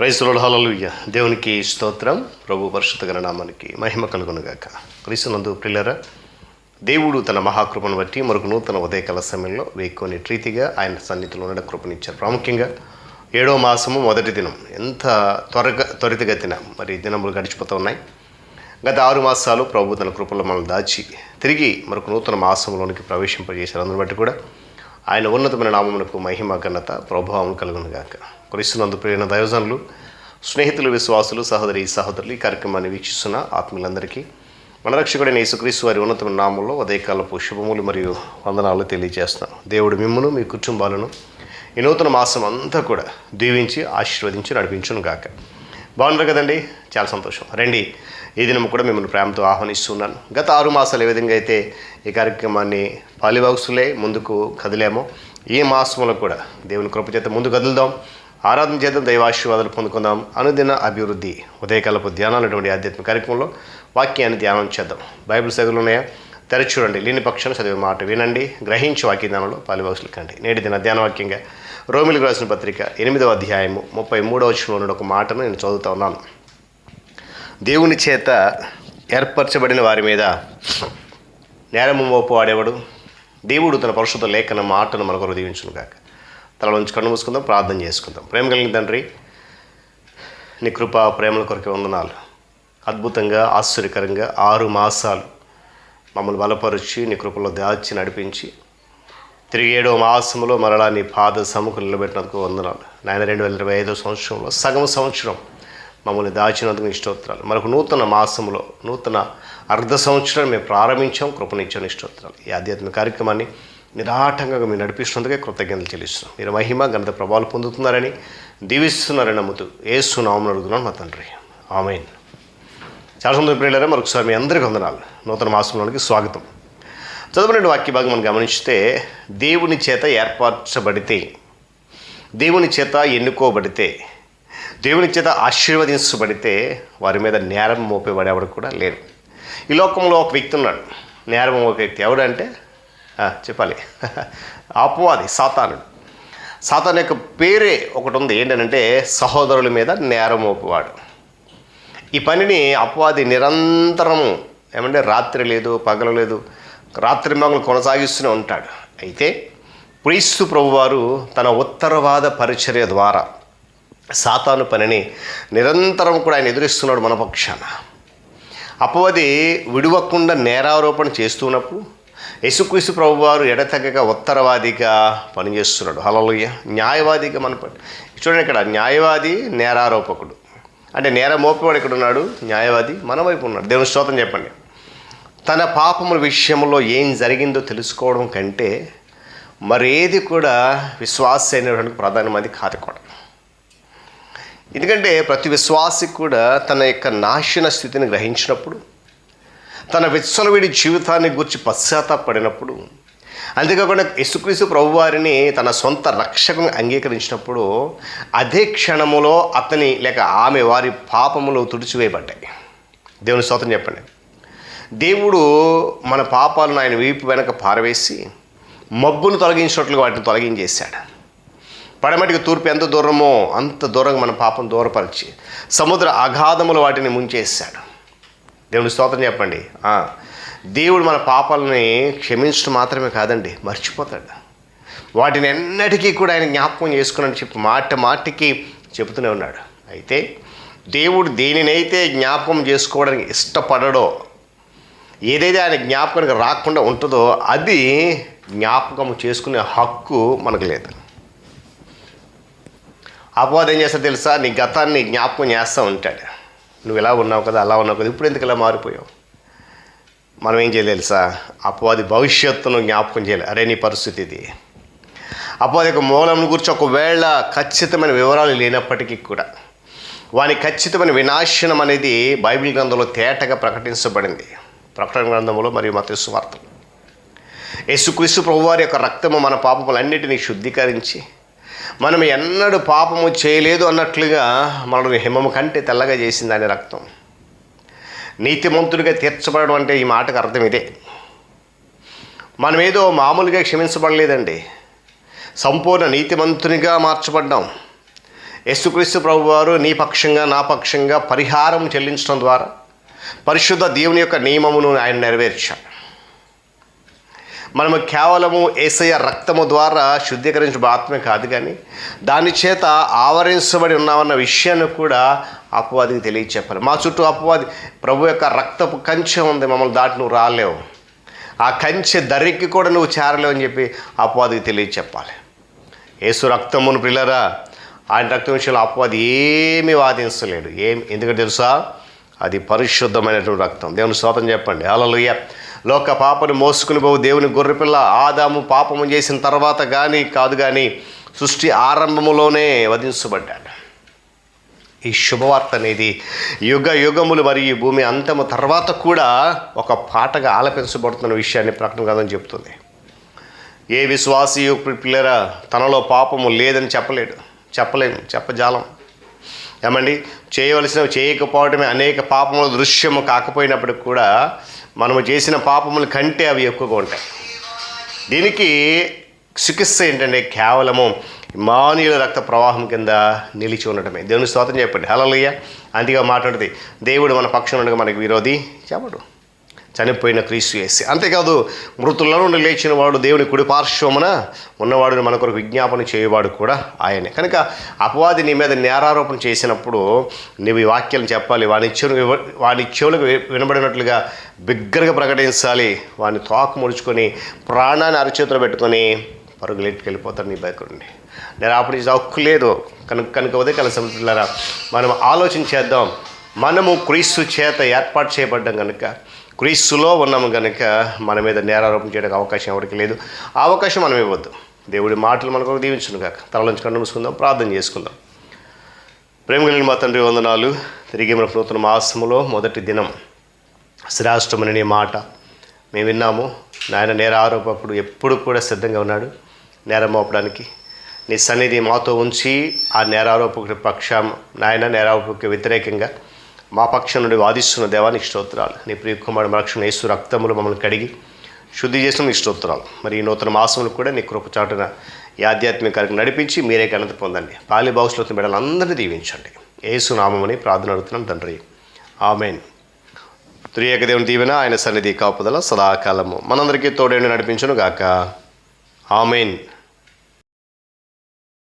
రైతులు హలలుయ్య దేవునికి స్తోత్రం ప్రభు పరిశుద్ధ గణనామానికి మహిమ కలుగునుగాక. క్రీస్తునందు ప్రిల్లర దేవుడు తన మహాకృపను బట్టి మరొక నూతన ఉదయకాల సమయంలో వేకొని ప్రీతిగా ఆయన సన్నిధిలో ఉండడం కృపనిచ్చారు. ప్రాముఖ్యంగా ఏడో మాసము మొదటి దినం. ఎంత త్వరగా త్వరితగతిన మరి దినములు గడిచిపోతూ ఉన్నాయి. గత ఆరు మాసాలు ప్రభు తన కృపలో మనం దాచి తిరిగి మరొక నూతన మాసంలోనికి ప్రవేశింపజేశారు. అందుని బట్టి కూడా ఆయన ఉన్నతమైన నామమునకు మహిమ ఘనత ప్రభావం కలుగునుగాక. క్రీస్తునందు ప్రేరణ దయోజనులు స్నేహితులు విశ్వాసులు సహోదరి సహోదరులు ఈ కార్యక్రమాన్ని వీక్షిస్తున్న ఆత్మీయులందరికీ మన రక్షకుడైన యేసుక్రీస్తు వారి ఉన్నతమైన నామంలో ఉదయకాలపు శుభములు మరియు వందనాలు తెలియజేస్తున్నాను. దేవుడు మిమ్మును మీ కుటుంబాలను ఈ నూతన మాసం అంతా కూడా దీవించి ఆశీర్వదించి నడిపించును గాక బాగున్నారు కదండి? చాలా సంతోషం. రండి ఈ దినం కూడా మిమ్మల్ని ప్రేమతో ఆహ్వానిస్తున్నాను. గత ఆరు మాసాలు ఏ విధంగా అయితే ఈ కార్యక్రమాన్ని పాలిబాక్సులే ముందుకు కదిలేమో ఈ మాసంలో కూడా దేవుని కృప చేత ముందు కదులుదాం. ఆరాధన చేద్దాం దైవాశీర్వాదాలు పొందుకుందాం. అనుదిన అభివృద్ధి ఉదయకాలపు ధ్యానాలు అటువంటి ఆధ్యాత్మిక కార్యక్రమంలో వాక్యాన్ని ధ్యానం చేద్దాం. బైబిల్ సెగలు ఉన్నాయా? తెరచి చూడండి. లేని పక్షాన చదివే మాట వినండి. గ్రహించి వాక్యదానంలో పాలిబాక్సులు కండి. నేటి దిన ధ్యాన వాక్యంగా రోమిలకు రాసిన పత్రిక ఎనిమిదవ అధ్యాయము ముప్పై మూడవ వచనంలో ఒక మాటను నేను చదువుతా ఉన్నాను. దేవుని చేత ఏర్పరచబడిన వారి మీద నేరము మోపు ఆడేవాడు దేవుడు తన పరిశుద్ధ లేఖన మాటను మనకు దీవించును కాక తల నుంచి కన్ను మూసుకుందాం ప్రార్థన చేసుకుందాం. ప్రేమ కలిగిన తండ్రి నీ కృప ప్రేమల కొరకే వందనాలు. అద్భుతంగా ఆశ్చర్యకరంగా ఆరు మాసాలు మమ్మల్ని బలపరిచి నీ కృపలో దాచి నడిపించి తిరిగి ఏడవ మాసంలో మరలా నీ పాద సముఖం నిలబెట్టినందుకు వందనాలు. నాయన రెండు వేల ఇరవై ఐదో సంవత్సరంలో సగం సంవత్సరం మమ్మల్ని దాచినందుకు ఇష్టోత్తరాలు మరొక నూతన మాసంలో నూతన అర్ధ సంవత్సరం మేము ప్రారంభించాం. కృపనిచ్చాం ఇష్టోత్తరాలు ఈ ఆధ్యాత్మిక కార్యక్రమాన్ని నిరాటంగా మీరు నడిపిస్తున్నందుకే కృతజ్ఞతలు చెల్లిస్తున్నాం. మీరు మహిమ ఘనత ప్రభావాలు పొందుతున్నారని దీవిస్తున్నారని నమ్ముతూ ఏసు నామం అడుగుతున్నాను మా తండ్రి. ఆమెన్. చాలా సందర్భ ప్రియులారా మరొకసారి మీ అందరికీ వందనాలు. నూతన మాసంలోనికి స్వాగతం. చదువుకునే వాక్య భాగం మనం గమనిస్తే దేవుని చేత ఏర్పరచబడితే దేవుని చేత ఎన్నుకోబడితే దేవుని చేత ఆశీర్వదించబడితే వారి మీద నేరం మోపేవాడేవాడు కూడా లేడు. ఈ లోకంలో ఒక వ్యక్తి ఉన్నాడు. నేరం మోపే వ్యక్తి ఎవడంటే చెప్పాలి. అపవాది సాతానుడు. సాతాను యొక్క పేరే ఒకటి ఉంది. ఏంటంటే సహోదరుల మీద నేరం మోపేవాడు. ఈ పనిని అపవాది నిరంతరము ఏమంటే రాత్రి లేదు పగలు లేదు రాత్రి మగలు కొనసాగిస్తూనే ఉంటాడు. అయితే క్రీస్తు ప్రభువారు తన ఉత్తరవాద పరిచర్య ద్వారా సాతాను పనిని నిరంతరం కూడా ఆయన ఎదురిస్తున్నాడు మన పక్షాన. అపవది విడువకుండా నేరారోపణ చేస్తున్నప్పుడు యేసుక్రీస్తు ప్రభువారు ఎడతెగక ఉత్తరవాదిగా పనిచేస్తున్నాడు. హలలుయ్య న్యాయవాదిగా మన పని చూడండి ఇక్కడ న్యాయవాది నేరారోపకుడు. అంటే నేర మోపేవాడు ఇక్కడ ఉన్నాడు న్యాయవాది మన వైపు ఉన్నాడు. దేవుని స్తోత్రం చెప్పండి. తన పాపముల విషయంలో ఏం జరిగిందో తెలుసుకోవడం కంటే మరేది కూడా విశ్వాస అయినటువంటి ప్రధానమంది కాదు కూడా ఎందుకంటే ప్రతి విశ్వాసి కూడా తన యొక్క నాశన స్థితిని గ్రహించినప్పుడు తన విత్సలవిడి జీవితాన్ని గురించి పశ్చాత్తాపడినప్పుడు అంతేకాకుండా యేసుక్రీస్తు ప్రభువారిని తన సొంత రక్షకం అంగీకరించినప్పుడు అదే క్షణములో అతని లేక ఆమె వారి పాపములు తుడిచివేయబడ్డాయి. దేవుని స్తోత్రం చెప్పండి. దేవుడు మన పాపాలను ఆయన వీపు వెనక పారవేసి మబ్బును తొలగించినట్లుగా వాటిని తొలగించేశాడు. పడమటికి తూర్పు ఎంత దూరమో అంత దూరంగా మన పాపం దూరపరిచి సముద్ర అగాధములు వాటిని ముంచేశాడు. దేవుని స్తోత్రం చెప్పండి. దేవుడు మన పాపాలని క్షమించడం మాత్రమే కాదండి మర్చిపోతాడు. వాటిని ఎన్నటికీ కూడా ఆయన జ్ఞాపకం చేసుకున్నాడు చెప్పి మాట మాటికి చెబుతూనే ఉన్నాడు. అయితే దేవుడు దేనినైతే జ్ఞాపకం చేసుకోవడానికి ఇష్టపడడో ఏదైతే ఆయన జ్ఞాపకానికి రాకుండా ఉంటుందో అది జ్ఞాపకం చేసుకునే హక్కు మనకు లేదు. అపవాదం ఏం చేస్తా తెలుసా? నీ గతాన్ని జ్ఞాపకం చేస్తూ ఉంటాడు. నువ్వు ఇలా ఉన్నావు కదా అలా ఉన్నావు కదా ఇప్పుడు ఎందుకు ఇలా మారిపోయావు? మనం ఏం చేయలేదు తెలుసా? అపవాది భవిష్యత్తును జ్ఞాపకం చేయాలి. అరే నీ పరిస్థితి ఇది. అపవాది యొక్క మూలం గురించి ఒకవేళ ఖచ్చితమైన వివరాలు లేనప్పటికీ కూడా వాని ఖచ్చితమైన వినాశనం అనేది బైబిల్ గ్రంథంలో తేటగా ప్రకటించబడింది. ప్రకటన గ్రంథంలో మరియు మత వార్తలు యేసుక్రీస్తు ప్రభువారి యొక్క రక్తము మన పాపములన్నిటినీ శుద్ధీకరించి మనం ఎన్నడూ పాపము చేయలేదు అన్నట్లుగా మనల్ని హిమము కంటే తెల్లగా చేసింది ఆయన రక్తం. నీతిమంతుడిగా తీర్చబడడం అంటే ఈ మాటకు అర్థం ఇదే. మనమేదో మామూలుగా క్షమించబడలేదండి. సంపూర్ణ నీతిమంతునిగా మార్చబడ్డాం. యేసుక్రీస్తు ప్రభువారు నీ పక్షంగా నా పక్షంగా పరిహారం చెల్లించడం ద్వారా పరిశుద్ధ దేవుని యొక్క నియమమును ఆయన నెరవేర్చాడు. మనము కేవలము ఏసయ్య రక్తము ద్వారా శుద్ధీకరించడం ఆత్మే కాదు కానీ దాని చేత ఆవరించబడి ఉన్నామన్న విషయాన్ని కూడా అపవాదికి తెలియచెప్పాలి. మా చుట్టూ అపవాది ప్రభు యొక్క రక్తపు కంచె ఉంది మమ్మల్ని దాటి నువ్వు రాలేవు. ఆ కంచె దరికి కూడా నువ్వు చేరలేవు అని చెప్పి అపవాదికి తెలియచెప్పాలి. ఏసు రక్తమును పిల్లరా ఆయన రక్తం విషయంలో అపవాది ఏమీ వాదించలేడు. ఏం ఎందుకంటే తెలుసా? అది పరిశుద్ధమైనటువంటి రక్తం. దేవుని స్తోత్రం చెప్పండి. అలలుయ్య లోక పాపను మోసుకుని పోవు దేవుని గొర్రెపిల్ల. ఆదాము పాపము చేసిన తర్వాత కానీ కాదు కానీ సృష్టి ఆరంభములోనే వధించబడ్డాడు. ఈ శుభవార్త అనేది యుగ యుగములు మరియు ఈ భూమి అంతము తర్వాత కూడా ఒక పాటగా ఆలపించబడుతున్న విషయాన్ని ప్రకటన కాదని చెప్తుంది ఏ విశ్వాసి పిల్లరా తనలో పాపము లేదని చెప్పలేడు. చెప్పలేము చెప్పజాలం. ఏమండి? చేయవలసినవి చేయకపోవడమే అనేక పాపముల దృశ్యము కాకపోయినప్పటికి కూడా మనము చేసిన పాపముల కంటే అవి ఎక్కువగా ఉంటాయి. దీనికి చికిత్స ఏంటంటే కేవలము మానవుల రక్త ప్రవాహం కింద నిలిచి ఉండటమే. దేవుని స్తోత్రం చెప్పండి. హలలుయ్య అంతగా మాట్లాడితే దేవుడు మన పక్షం ఉండగా మనకి విరోధి చెప్పడు చనిపోయిన క్రీస్తు చేసి అంతేకాదు మృతుల నుండి లేచిన వాడు దేవుని కుడి పార్శ్వమున ఉన్నవాడిని మన కొరకు విజ్ఞాపన చేయవాడు కూడా ఆయనే. కనుక అపవాది నీ మీద నేరారోపణ చేసినప్పుడు నువ్వు ఈ వాక్యం చెప్పాలి. వాని చెవులు వాని చెవులకు వినబడినట్లుగా బిగ్గరగా ప్రకటించాలి. వాని తోక ముడుచుకొని ప్రాణాన్ని అరచేతిలో పెట్టుకొని పరుగులు ఎట్టుకెళ్ళిపోతాడు నీ బయకుండి నేను అప్పుడు హక్కు లేదు. కనుక కనుక ఉదయకాల సముద్రులారా మనం ఆలోచన చేద్దాం. మనము క్రీస్తు చేత ఏర్పాటు చేయబడ్డం కనుక క్రీస్తులో ఉన్నాము కనుక మన మీద నేరారోపణ చేయడానికి అవకాశం ఎవరికి లేదు. ఆ అవకాశం మనం ఇవ్వద్దు. దేవుడి మాటలు మనకు దీవించును కాక తలలోంచి కన్ను మూసుకుందాం ప్రార్థన చేసుకుందాం. ప్రేమ కలిగిన మా తండ్రి వందనాలు. తిరిగి మన నూతన మాసములో మొదటి దినం శ్రేష్టమని నీ మాట మేము విన్నాము. నాయన నేర ఆరోపప్పుడు ఎప్పుడు కూడా సిద్ధంగా ఉన్నాడు. నేరం మోపడానికి. నీ సన్నిధి మాతో ఉంచి ఆ నేరారోపకుడి పక్షం నాయన నేరారోపకు వ్యతిరేకంగా మా పక్షం నుండి వాదిస్తున్న దేవానికి స్తోత్రాలు. నీ ప్రియ కుమారుడు రక్షణ యేసు రక్తములు మమ్మల్ని కడిగి శుద్ధి చేసిన నీ స్తోత్రాలు. మరి ఈ నూతన మాసములు కూడా నీ కృప చాటున ఈ ఆధ్యాత్మిక కార్యక్రమం నడిపించి మీరే ఘనత పొందండి. పాలి బాక్స్లో బిడ్డలందరినీ దీవించండి. యేసు నామమని ప్రార్థన అడుగుతున్నాం తండ్రి. ఆమెన్. త్రియేక దేవుని దీవెన ఆయన సన్నిధి కాపుదల సదాకాలము. మనందరికీ తోడేండి నడిపించను గాక ఆమెన్.